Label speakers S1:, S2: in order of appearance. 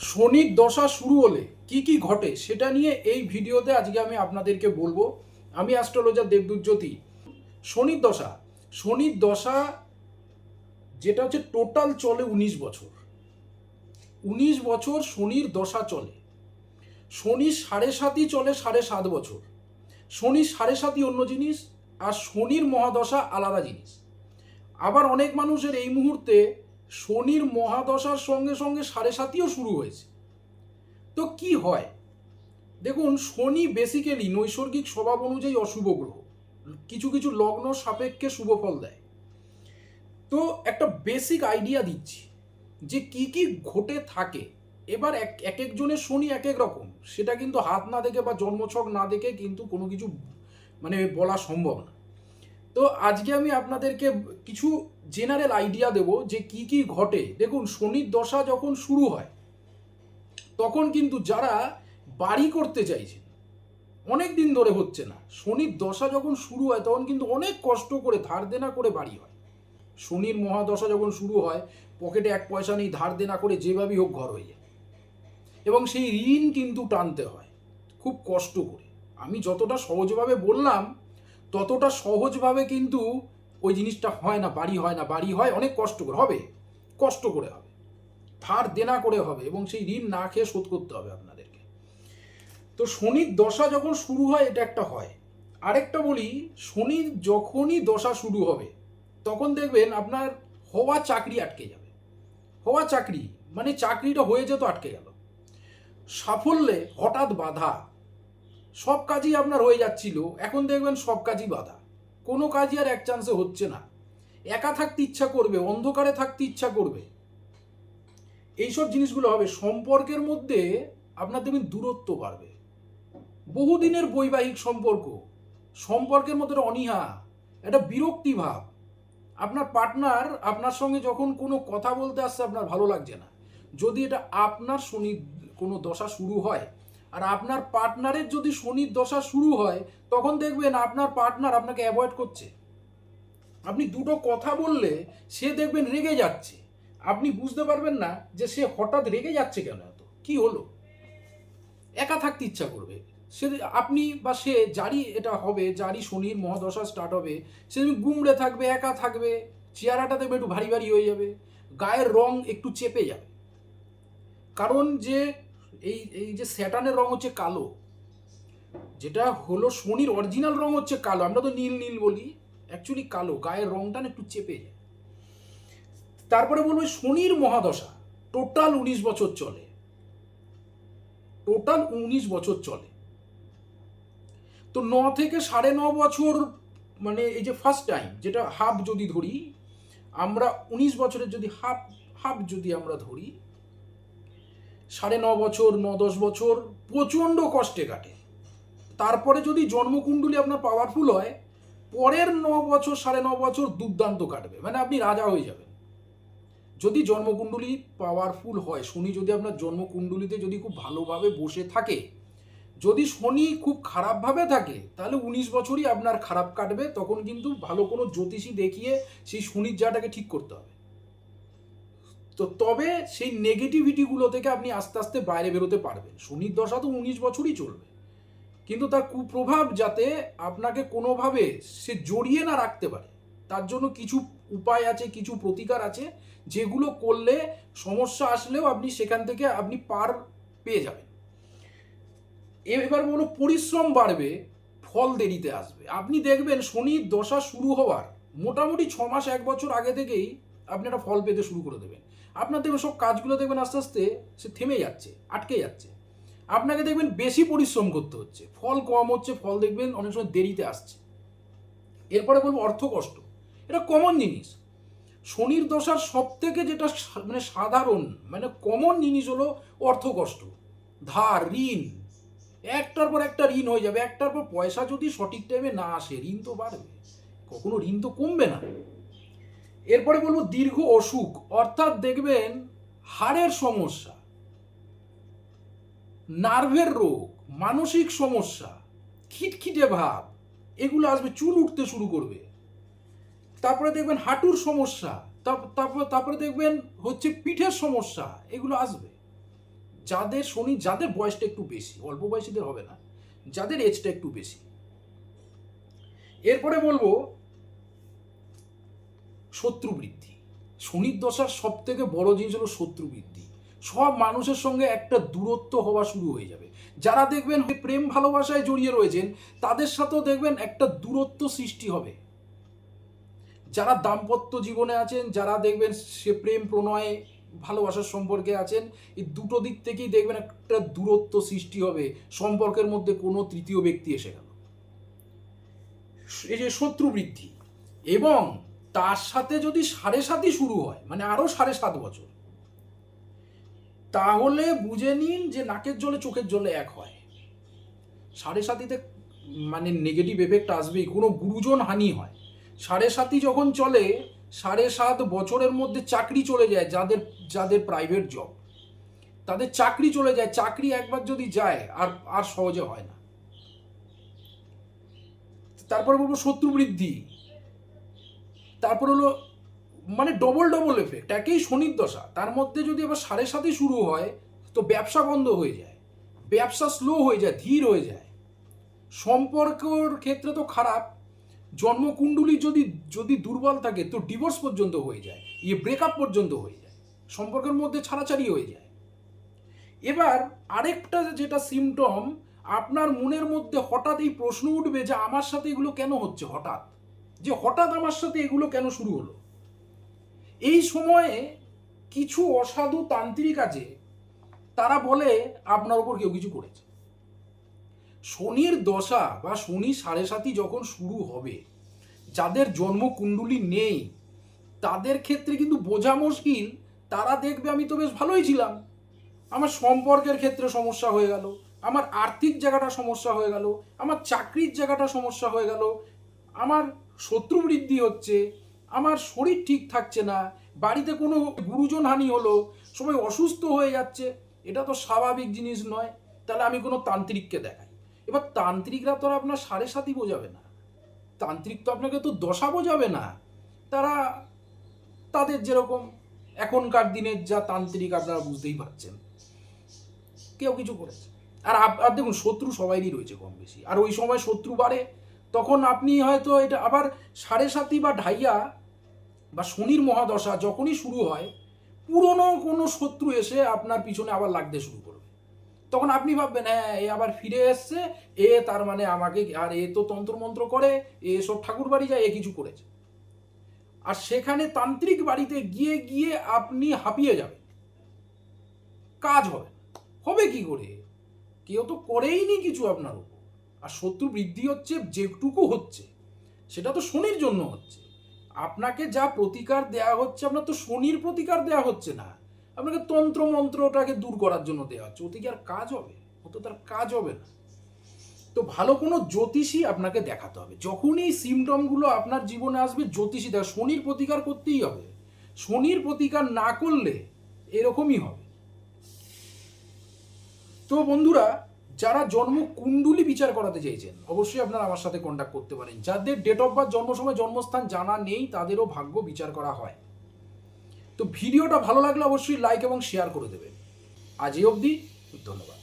S1: শনির দশা শুরু হলে কি কি ঘটে সেটা নিয়ে এই ভিডিওতে আজকে আমি আপনাদেরকে বলব। আমি অ্যাস্ট্রোলজার দেবদূত জ্যোতি। শনির দশা। শনির দশা যেটা হচ্ছে টোটাল চলে উনিশ বছর। উনিশ বছর শনির দশা চলে। শনি সাড়ে সাতই চলে সাড়ে সাত বছর। শনি সাড়ে সাতই অন্য জিনিস আর শনির মহাদশা আলাদা জিনিস। আবার অনেক মানুষের এই মুহূর্তে শনির মহাদশার সঙ্গে সঙ্গে সাড়ে সাতিও শুরু হয়েছে। তো কি হয়? দেখুন, শনি বেসিক্যালি নৈসর্গিক স্বভাব অনুযায়ী অশুভ গ্রহ। কিছু কিছু লগ্ন সাপেক্ষে শুভ ফল দেয়। তো একটা বেসিক আইডিয়া দিচ্ছি যে কি কি ঘটে থাকে। এবার এক এক একজনের শনি এক এক রকম। সেটা কিন্তু হাত না দেখে বা জন্মছক না দেখে কিন্তু কোনো কিছু মানে বলা সম্ভব না। তো আজকে আমি আপনাদেরকে কিছু জেনারেল আইডিয়া দেব যে কি কি ঘটে। দেখুন, শনির দশা যখন শুরু হয়, তখন কিন্তু যারা বাড়ি করতে চাইছেন অনেক দিন ধরে হচ্ছে না, শনির দশা যখন শুরু হয়, তখন কিন্তু অনেক কষ্ট করে ধার দেনা করে বাড়ি হয়। শনির মহাদশা যখন শুরু হয়, পকেটে এক পয়সা নেই, ধার দেনা করে যেভাবেই হোক ঘর হয়ে যায়। এবং সেই ঋণ কিন্তু টানতে হয়, খুব কষ্ট করে। আমি যতটা সহজভাবে বললাম, ততটা সহজভাবে কিন্তু ওই জিনিসটা হয় না, বাড়ি হয় না। বাড়ি হয় অনেক কষ্ট করে, হবে। কষ্ট করে হবে। ধার দেনা করে হবে এবং সেই ঋণ না খেয়ে শোধ করতে হবে আপনাদেরকে। তো শনির দশা যখন শুরু হয়, এটা একটা হয়। আরেকটা বলি, শনির যখনই দশা শুরু হবে, তখন দেখবেন আপনার হওয়া চাকরি আটকে যাবে। হওয়া চাকরি মানে চাকরিটা হয়ে যেত আটকে গেল। সাফল্যে হঠাৎ বাধা। সব কাজই আপনার হয়ে যাচ্ছিল, এখন দেখবেন সব কাজই বাধা। কোনো কাজই আর এক চান্সে হচ্ছে না। একা থাকতে ইচ্ছা করবে, অন্ধকারে থাকতে ইচ্ছা করবে। এইসব জিনিসগুলো হবে, সম্পর্কের মধ্যে আপনার দেখবেন দূরত্ব বাড়বে। বহুদিনের বৈবাহিক সম্পর্ক, সম্পর্কের মধ্যে অনীহা, একটা বিরক্তি ভাব। আপনার পার্টনার আপনার সঙ্গে যখন কোনো কথা বলতে আসছে, আপনার ভালো লাগছে না। যদি এটা আপনার শনি, কোনো দশা শুরু হয় আর আপনার পার্টনারের যদি শনির দশা শুরু হয়, তখন দেখবেন আপনার পার্টনার আপনাকে অ্যাভয়েড করছে। আপনি দুটো কথা বললে সে দেখবেন রেগে যাচ্ছে। আপনি বুঝতে পারবেন না যে সে হঠাৎ রেগে যাচ্ছে কেন এত। কি হলো? একা থাকতে ইচ্ছা করবে। সে আপনি বা সে যারই এটা হবে যারই শনির মহাদশা স্টার্ট হবে, সে গুমড়ে থাকবে, একা থাকবে চেহারাটা দেখবে একটু ভারী ভারী হয়ে যাবে, গায়ের রং একটু চেপে যাবে। কারণ যে এই এই যে স্যাটানের রং হচ্ছে কালো, যেটা হলো শনির অরিজিনাল রং হচ্ছে কালো। আমরা তো নীল নীল বলি অ্যাকচুয়ালি কালো, গায়ের রংটা একটু চেপে যায়। তারপরে বলব শনির মহাদশা, টোটাল উনিশ বছর চলে। টোটাল উনিশ বছর চলে। তো ন থেকে সাড়ে ন বছর মানে এই যে ফার্স্ট টাইম যেটা হাফ যদি ধরি, আমরা উনিশ বছরের যদি হাফ হাফ যদি আমরা ধরি সাড়ে ন বছর, ন দশ বছর, প্রচণ্ড কষ্টে কাটে। তারপরে যদি জন্মকুণ্ডলী আপনার পাওয়ারফুল হয়, পরের ন বছর, সাড়ে ন বছর দুর্দান্ত কাটবে। মানে আপনি রাজা হয়ে যাবেন। যদি জন্মকুণ্ডলী পাওয়ারফুল হয়, শনি যদি আপনার জন্মকুণ্ডলিতে যদি খুব ভালোভাবে বসে থাকে, যদি শনি খুব খারাপভাবে থাকে, তাহলে উনিশ বছরই আপনার খারাপ কাটবে, তখন কিন্তু ভালো কোনো জ্যোতিষী দেখিয়ে সেই শনির জাটাকে ঠিক করতে হবে। তো তবে সেই নেগেটিভিটিগুলো থেকে আপনি আস্তে আস্তে বাইরে বেরোতে পারবেন। শনির দশা তো উনিশ বছরই চলবে। কিন্তু তার কুপ্রভাব যাতে আপনাকে কোনোভাবে সে জড়িয়ে না রাখতে পারে, তার জন্য কিছু উপায় আছে, কিছু প্রতিকার আছে, যেগুলো করলে সমস্যা আসলেও আপনি সেখান থেকে আপনি পার পেয়ে যাবেন। এবার বলো পরিশ্রম বাড়বে, ফল দেরিতে আসবে। আপনি দেখবেন শনির দশা শুরু হওয়ার মোটামুটি ছ মাস এক বছর আগে থেকেই আপনি একটা ফল পেতে শুরু করে দেবেন। আপনার দেখবেন সব কাজগুলো দেখবেন আস্তে আস্তে সে থেমে যাচ্ছে, আটকে যাচ্ছে। আপনাকে দেখবেন বেশি পরিশ্রম করতে হচ্ছে। ফল কম হচ্ছে, ফল দেখবেন অনেক সময় দেরিতে আসছে। এরপরে বলব অর্থ কষ্ট। এটা কমন জিনিস। শনির দশার সব থেকে যেটা মানে সাধারণ মানে কমন জিনিস হলো অর্থ কষ্ট। ধার, ঋণ। একটার পর একটা ঋণ হয়ে যাবে, একটার পর পয়সা যদি সঠিক টাইমে না আসে, ঋণ তো বাড়বে। কখনো ঋণ তো কমবে না। এরপরে বলব দীর্ঘ অসুখ, অর্থাৎ দেখবেন হাড়ের সমস্যা, নার্ভের রোগ, মানসিক সমস্যা, খিটখিটে ভাব, এগুলো আসবে, চুল উঠতে শুরু করবে। তারপরে দেখবেন হাঁটুর সমস্যা তারপর দেখবেন হচ্ছে পিঠের সমস্যা, এগুলো আসবে। যাদের শনি, যাদের বয়সটা একটু বেশি, অল্প বয়সীদের হবে না, যাদের এজটা একটু বেশি। এরপরে বলব শত্রু বৃদ্ধি শনির দশার সব থেকে বড় জিনিস হলো শত্রু বৃদ্ধি সব মানুষের সঙ্গে একটা দূরত্ব হওয়া শুরু হয়ে যাবে। যারা দেখবেন প্রেম ভালোবাসায় জড়িয়ে রয়েছেন, তাদের সাথেও দেখবেন একটা দূরত্ব সৃষ্টি হবে। যারা দাম্পত্য জীবনে আছেন, যারা দেখবেন সে প্রেম প্রণয়ে ভালোবাসার সম্পর্কে আছেন, এই দুটো দিক থেকেই দেখবেন একটা দূরত্ব সৃষ্টি হবে। সম্পর্কের মধ্যে কোনো তৃতীয় ব্যক্তি এসে গেল। এই যে শত্রু বৃদ্ধি এবং তার সাথে যদি সাড়ে সাতই শুরু হয় মানে আরও সাড়ে সাত বছর, তাহলে বুঝে নিন যে নাকের জলে চোখের জলে এক হয়। সাড়ে সাতিতে মানে নেগেটিভ এফেক্ট আসবেই, কোনো গুরুজন হানি হয়। সাড়ে সাতই যখন চলে, সাড়ে সাত বছরের মধ্যে চাকরি চলে যায় যাদের যাদের প্রাইভেট জব তাদের চাকরি চলে যায়, চাকরি একবার যদি যায়, আর আর সহজে হয় না। তারপরে বলব শত্রু বৃদ্ধি। তারপর হলো মানে ডবল ডবল এফেক্ট একেই শনির দশা। তার মধ্যে যদি আবার সাড়ে সাতে শুরু হয়, তো ব্যবসা বন্ধ হয়ে যায়। ব্যবসা স্লো হয়ে যায়, ধীর হয়ে যায়। সম্পর্কর ক্ষেত্রে তো খারাপ। জন্মকুণ্ডলী যদি যদি দুর্বল থাকে, তো ডিভোর্স পর্যন্ত হয়ে যায়। ইয়ে ব্রেকআপ পর্যন্ত হয়ে যায়। সম্পর্কের মধ্যে ছাড়াছাড়ি হয়ে যায়। এবার আরেকটা যেটা সিমটম আপনার মনের মধ্যে হঠাৎ এই প্রশ্ন উঠবে যে, আমার সাথে এগুলো কেন হচ্ছে? হঠাৎ। যে হঠাৎ আমার সাথে এগুলো কেন শুরু হলো? এই সময়ে কিছু অসাধু তান্ত্রিক আছে, তারা বলে আপনার উপর কেউ কিছু করেছে। শনির দশা বা শনি সাড়ে সাতই যখন শুরু হবে, যাদের জন্মকুণ্ডলী নেই, তাদের ক্ষেত্রে কিন্তু বোঝা মুশকিল। তারা দেখবে আমি তো বেশ ভালোই ছিলাম। আমার সম্পর্কের ক্ষেত্রে সমস্যা হয়ে গেল, আমার আর্থিক জায়গাটা সমস্যা হয়ে গেল, আমার চাকরির জায়গাটা সমস্যা হয়ে গেল, আমার শত্রু বৃদ্ধি হচ্ছে, আমার শরীর ঠিক থাকছে না, বাড়িতে কোনো গুরুজন হানি হলো, সবাই অসুস্থ হয়ে যাচ্ছে, এটা তো স্বাভাবিক জিনিস নয়, তাহলে আমি কোনো তান্ত্রিককে দেখাই। এবার তান্ত্রিকরা তো আপনার সাড়ে সাতই বোঝাবে না। তান্ত্রিক তো আপনাকে তো দশা বোঝাবে না। তারা তাদের যেরকম এখনকার দিনের যা তান্ত্রিক আপনারা বুঝতেই পারছেন। কেউ কিছু করেছে। আর আর দেখুন, শত্রু সবাইরই রয়েছে কম বেশি। আর ওই সময় শত্রু বাড়ে তখন আপনি হয়তো এটা আবার সাড়ে সাতই বা ঢাইয়া বা শনির মহাদশা যখনই শুরু হয়, পুরনো কোনো শত্রু এসে আপনার পিছনে আবার লাগতে শুরু করবে। তখন আপনি ভাববেন হ্যাঁ এ আবার ফিরে এসছে, এ তার মানে আমাকে, আর এ তো তন্ত্রমন্ত্র করে, এ সব ঠাকুর বাড়ি যায়, এ কিছু করেছে। আর সেখানে তান্ত্রিক বাড়িতে গিয়ে গিয়ে আপনি হাঁপিয়ে যাবেন। কাজ হবে হবে কি করে? কেউ তো করেইনি কিছু আপনার আর শত্রু বৃদ্ধি হচ্ছে, যেটুকু হচ্ছে, সেটা তো শনির জন্য হচ্ছে। আপনাকে যা প্রতিকার দেয়া হচ্ছে, আপনার তো শনির প্রতিকার দেয়া হচ্ছে না। আপনাকে তন্ত্র মন্ত্রটাকে দূর করার জন্য দেওয়া হচ্ছে। ওতে আর কাজ হবে? অত তার কাজ হবে না। তো ভালো কোনো জ্যোতিষী আপনাকে দেখাতে হবে। যখনই সিমটমগুলো আপনার জীবনে আসবে, জ্যোতিষী দেখা, শনির প্রতিকার করতেই হবে। শনির প্রতিকার না করলে এরকমই হবে। তো বন্ধুরা যারা জন্ম কুণ্ডুলি বিচার করাতে চেয়েছেন, অবশ্যই আপনারা আমার সাথে কন্ট্যাক্ট করতে পারেন। যাদের ডেট অফ বার্থ জন্ম সময় জন্মস্থান জানা নেই, তাদেরও ভাগ্য বিচার করা হয়। তো ভিডিওটা ভালো লাগলে অবশ্যই লাইক এবং শেয়ার করে দেবেন। আজ এই অবধি, ধন্যবাদ।